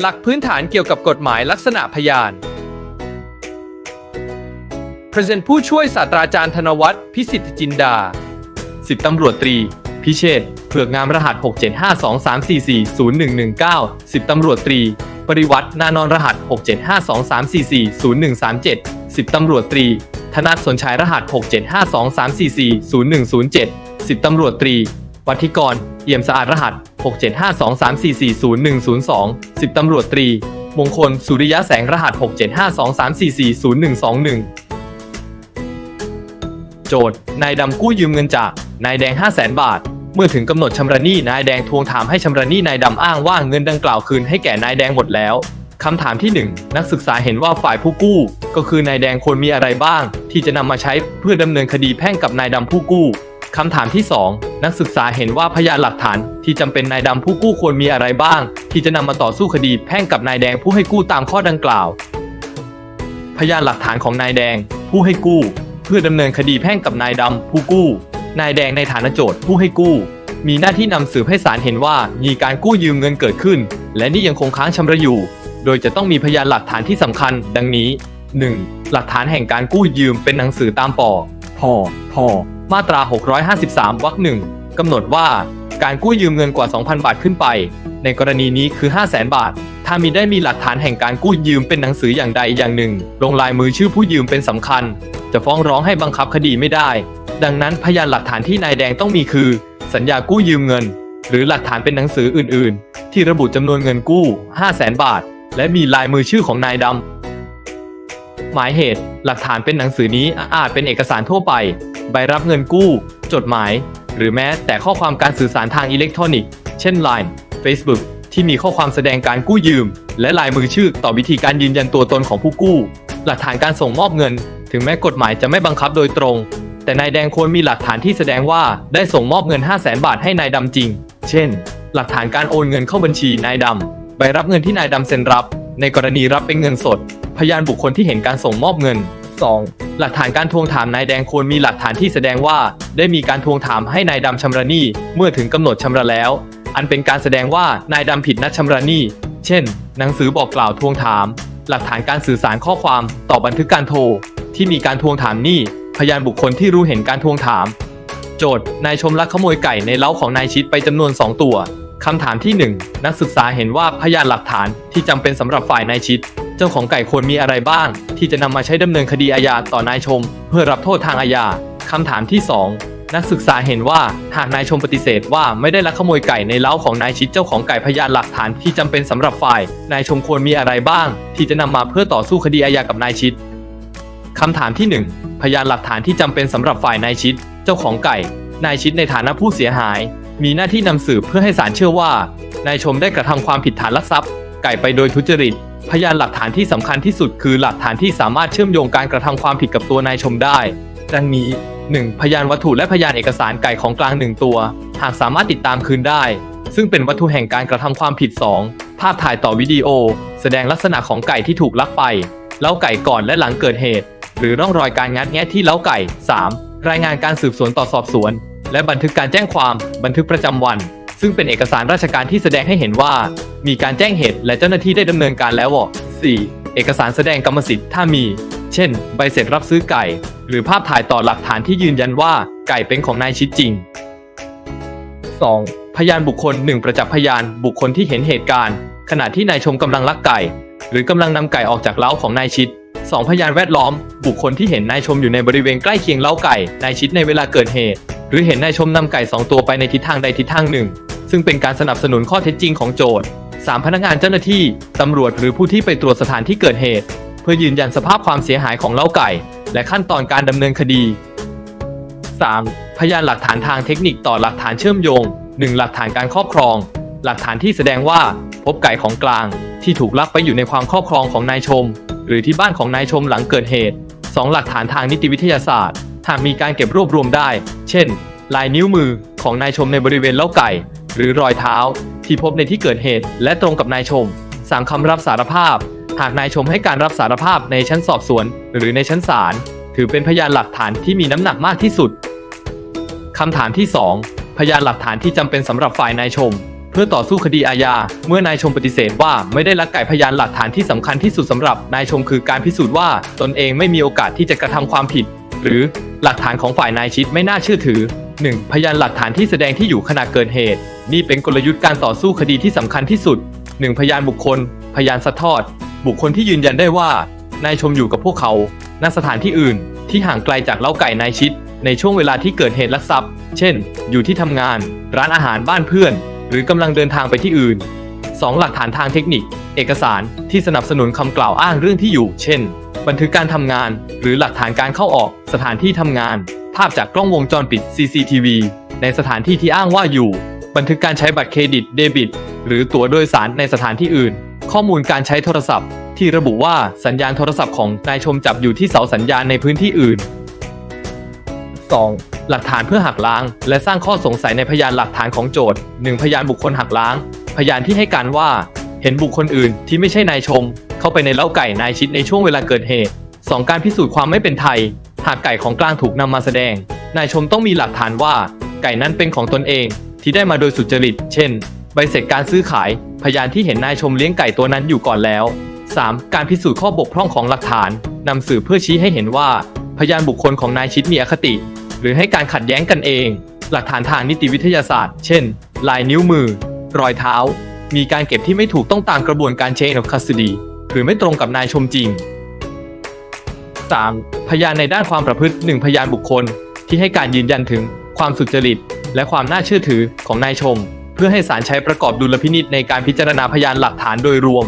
หลักพื้นฐานเกี่ยวกับกฎหมายลักษณะพยาน Present ผู้ช่วยศาสตราจารย์ธนวัฒน์พิสิทธิจินดา สิบตำรวจตรี พิเชษเผือกงามรหัส 67523440119 สิบตำรวจตรี ปริวัตินานอนรหัส 67523440137 สิบตำรวจตรี ธนัทสนชายรหัส 67523440107 สิบตำรวจตรี วัธิกร เอี่ยมสะอาดรหัส 67523440102สิบตำรวจตรี มงคล สุริยะแสงรหัส 67523440121 โจทย์นายดำกู้ยืมเงินจาก นายแดง 5 0 0แสนบาท เมื่อถึงกำหนดชำระหนี้นายแดงทวงถามให้ชำระหนี้นายดำอ้างว่าเงินดังกล่าวคืนให้แก่นายแดงหมดแล้วคำถามที่ 1 นักศึกษาเห็นว่าฝ่ายผู้กู้ ก็คือนายแดงควรมีอะไรบ้าง ที่จะนำมาใช้เพื่อดำเนินคดีแพ่งกับนายดำผู้กู้คำถามที่ 2 นักศึกษาเห็นว่าพยานหลักฐานที่จำเป็นนายดำผู้กู้ควรมีอะไรบ้าง ที่จะนำมาต่อสู้คดีแพ่งกับนายแดงผู้ให้กู้ตามข้อดังกล่าว พยานหลักฐานของนายแดง ผู้ให้กู้ เพื่อดำเนินคดีแพ่งกับนายดำผู้กู้ นายแดงในฐานะโจทย์ผู้ให้กู้ มีหน้าที่นำสืบให้ศาลเห็นว่ามีการกู้ยืมเงินเกิดขึ้น และนี่ยังคงค้างชำระอยู่ โดยจะต้องมีพยานหลักฐานที่สำคัญ ดังนี้ 1. หลักฐานแห่งการกู้ยืมเป็นหนังสือตามปอพอพอ มาตรา 653 วรรคหนึ่งกำหนดว่าการกู้ยืมเงินกว่า 2,000 บาทขึ้นไป ในกรณีนี้คือ 500,000บาท ถ้ามีได้มีหลักฐานแห่งการกู้ยืมเป็นหนังสืออย่างใดอย่างหนึ่ง ลงลายมือชื่อผู้ยืมเป็นสำคัญ จะฟ้องร้องให้บังคับคดีไม่ได้ ดังนั้นพยานหลักฐานที่นายแดงต้องมีคือ สัญญากู้ยืมเงิน หรือหลักฐานเป็นหนังสืออื่น ๆ ที่ระบุจำนวนเงินกู้ 500,000บาท และมีลายมือชื่อของนายดำหมายเหตุ หลักฐานเป็นหนังสือนี้อาจเป็นเอกสารทั่วไป ใบรับเงินกู้ จดหมาย หรือแม้แต่ข้อความการสื่อสารทางอิเล็กทรอนิกส์ เช่น Line Facebook ที่มีข้อความแสดงการกู้ยืม และลายมือชื่อต่อวิธีการยืนยันตัวตนของผู้กู้ หลักฐานการส่งมอบเงิน ถึงแม้กฎหมายจะไม่บังคับโดยตรง แต่นายแดงควรมีหลักฐานที่แสดงว่าได้ส่งมอบเงิน 5 0 0แสนบาทให้นายดำจริง เช่น หลักฐานการโอนเงินเข้าบัญชีนายดำใบรับเงินที่นายดำเซ็นรับ ในกรณีรับเป็นเงินสด พยานบุคคลที่เห็นการส่งมอบเงิน 2. หลักฐานการทวงถามนายแดงควรมีหลักฐานที่แสดงว่า ได้มีการทวงถามให้นายดำชำระหนี้เมื่อถึงกำหนดชำระแล้ว อันเป็นการแสดงว่านายดำผิดนัดชำระหนี้ เช่น หนังสือบอกกล่าวทวงถาม หลักฐานการสื่อสารข้อความต่อบันทึกการโทร ที่มีการทวงถามหนี้ พยานบุคคลที่รู้เห็นการทวงถาม โจทย์นายชมลักขโมยไก่ในเล้าของนายชิดไปจำนวน 2 ตัว คำถามที่ 1 นักศึกษาเห็นว่าพยานหลักฐานที่จำเป็นสำหรับฝ่ายนายชิด เจ้าของไก่ควรมีอะไรบ้าง ที่จะนำมาใช้ดำเนินคดีอาญาต่อนายชม เพื่อรับโทษทางอาญาคำถามที่ 2 นักศึกษาเห็นว่าหากนายชมปฏิเสธว่าไม่ได้ลักขโมยไก่ในเล้าของนายชิดเจ้าของไก่พยานหลักฐานที่จำเป็นสำหรับฝ่าย นายชมควรมีอะไรบ้าง ที่จะนำมาเพื่อต่อสู้คดีอาญากับนายชิดคำถามที่ 1 พยานหลักฐานที่จำเป็นสำหรับฝ่ายนายชิด เจ้าของไก่ นายชิดในฐานะผู้เสียหาย มีหน้าที่นำสืบเพื่อให้ศาลเชื่อว่านายชมได้กระทำความผิดฐานลักทรัพย์ ไก่ไปโดยทุจริต พยานหลักฐานที่สำคัญที่สุดคือหลักฐานที่สามารถเชื่อมโยงการกระทำความผิดกับตัวนายชมได้ ดังนี้ 1. พยานวัตถุและพยานเอกสารไก่ของกลาง1ตัว หากสามารถติดตามคืนได้ ซึ่งเป็นวัตถุแห่งการกระทำความผิด 2. ภาพถ่ายต่อวิดีโอ แสดงลักษณะของไก่ที่ถูกลักไป เล้าไก่ก่อนและหลังเกิดเหตุ หรือร่องรอยการงัดแงะที่เล้าไก่ 3. รายงานการสืบสวนต่อสอบสวน และบันทึกการแจ้งความบันทึกประจำวัน ซึ่งเป็นเอกสารราชการที่แสดงให้เห็นว่า มีการแจ้งเหตุและเจ้าหน้าที่ได้ดำเนินการแล้ว 4. เอกสารแสดงกรรมสิทธิ์ถ้ามี เช่น ใบเสร็จรับซื้อไก่ หรือภาพถ่ายต่อหลักฐานที่ยืนยันว่าไก่เป็นของนายชิดจริง 2. พยานบุคคล 1 ประจักษ์พยานบุคคลที่เห็นเหตุการณ์ ขณะที่นายชมกำลังลักไก่ หรือกำลังนำไก่ออกจากเล้าของนายชิด 2. พยานแวดล้อม บุคคลที่เห็นนายชมอยู่ในบริเวณใกล้เคียงเล้าไก่นายชิดในเวลาเกิดเหตุ หรือเห็นนายชมนำไก่ 2 ตัวไปในทิศทางใดทิศทางหนึ่ง ซึ่งเป็นการสนับสนุนข้อเท็จจริงของโจทย์ 3. พนักงานเจ้าหน้าที่ตำรวจหรือผู้ที่ไปตรวจสถานที่เกิดเหตุ เพื่อยืนยันสภาพความเสียหายของเล้าไก่ และขั้นตอนการดำเนินคดี 3. พยานหลักฐานทางเทคนิคต่อหลักฐานเชื่อมโยง 1. หลักฐานการครอบครอง หลักฐานที่แสดงว่าพบไก่ของกลาง ที่ถูกลักไปอยู่ในความครอบครองของนายชม หรือที่บ้านของนายชมหลังเกิดเหตุ 2. หลักฐานทางนิติวิทยาศาสตร์ หากมีการเก็บรวบรวมได้ เช่น ลายนิ้วมือของนายชมในบริเวณเล้าไก่ หรือรอยเท้า ที่พบในที่เกิดเหตุ และตรงกับนายชม 3. คำรับสารภาพ หากนายชมให้การรับสารภาพในชั้นสอบสวน หรือในชั้นศาลถือเป็นพยานหลักฐานที่มีน้ำหนักมากที่สุดคำถามที่ 2 พยานหลักฐานที่จำเป็นสำหรับฝ่ายนายชม เพื่อต่อสู้คดีอาญาเมื่อนายชมปฏิเสธว่าไม่ได้ลักไก่พยานหลักฐานที่สำคัญที่สุดสำหรับนายชมคือการพิสูจน์ว่าตนเองไม่มีโอกาสที่จะกระทำความผิด หรือหลักฐานของฝ่ายนายชิดไม่น่าเชื่อถือ 1. พยานหลักฐานที่แสดงที่อยู่ขณะเกิดเหตุ นี่เป็นกลยุทธ์การต่อสู้คดีที่สำคัญที่สุด 1. พยานบุคคล พยานสัทอด บุคคลที่ยืนยันได้ว่านายชมอยู่กับพวกเขาณสถานที่อื่น ที่ห่างไกลจากเล้าไก่นายชิด ในช่วงเวลาที่เกิดเหตุลักทรัพย์ เช่น อยู่ที่ทำงาน ร้านอาหารบ้านเพื่อน หรือกำลังเดินทางไปที่อื่น 2. หลักฐานทางเทคนิค เอกสารที่สนับสนุนคำกล่าวอ้างเรื่องที่อยู่ เช่น บันทึกการทำงาน หรือหลักฐานการเข้าออกสถานที่ทำงาน ภาพจากกล้องวงจรปิด CCTV ในสถานที่ที่อ้างว่าอยู่ บันทึกการใช้บัตรเครดิตเดบิต หรือตั๋วโดยสารในสถานที่อื่น ข้อมูลการใช้โทรศัพท์ ที่ระบุว่าสัญญาณโทรศัพท์ของนายชมจับอยู่ที่เสาสัญญาณในพื้นที่อื่น 2. หลักฐานเพื่อหักล้าง และสร้างข้อสงสัยในพยานหลักฐานของโจทย์ 1. พยานบุคคลหักล้าง พยานที่ให้การว่า ห็นบุคคลอื่นที่ไม่ใช่นายชมเข้าไปในเล้าไก่นายชิดในช่วงเวลาเกิดเหตุ 2. การพิสูจน์ความไม่เป็นไทย หากไก่ของกลางถูกนำมาแสดง นายชมต้องมีหลักฐานว่า ไก่นั้นเป็นของตนเองที่ได้มาโดยสุจริต เช่น ใบเสร็จการซื้อขาย พยานที่เห็นนายชมเลี้ยงไก่ตัวนั้นอยู่ก่อนแล้ว 3. การพิสูจน์ข้อบกพร่องของหลักฐานนำสืบเพื่อชี้ให้เห็นว่า พยานบุคคลของนายชิดมีอคติ หรือให้การขัดแย้งกันเอง หลักฐานทางนิติวิทยาศาสตร์ เช่น ลายนิ้วมือ รอยเท้า มีการเก็บที่ไม่ถูกต้องตามกระบวนการ chain of custody หรือไม่ตรงกับนายชมจริง 3. พยานในด้านความประพฤติ 1 พยานบุคคล ที่ให้การยืนยันถึงความสุจริต และความน่าเชื่อถือของนายชม เพื่อให้ศาลใช้ประกอบดุลพินิษในการพิจารณาพยานหลักฐานโดยรวม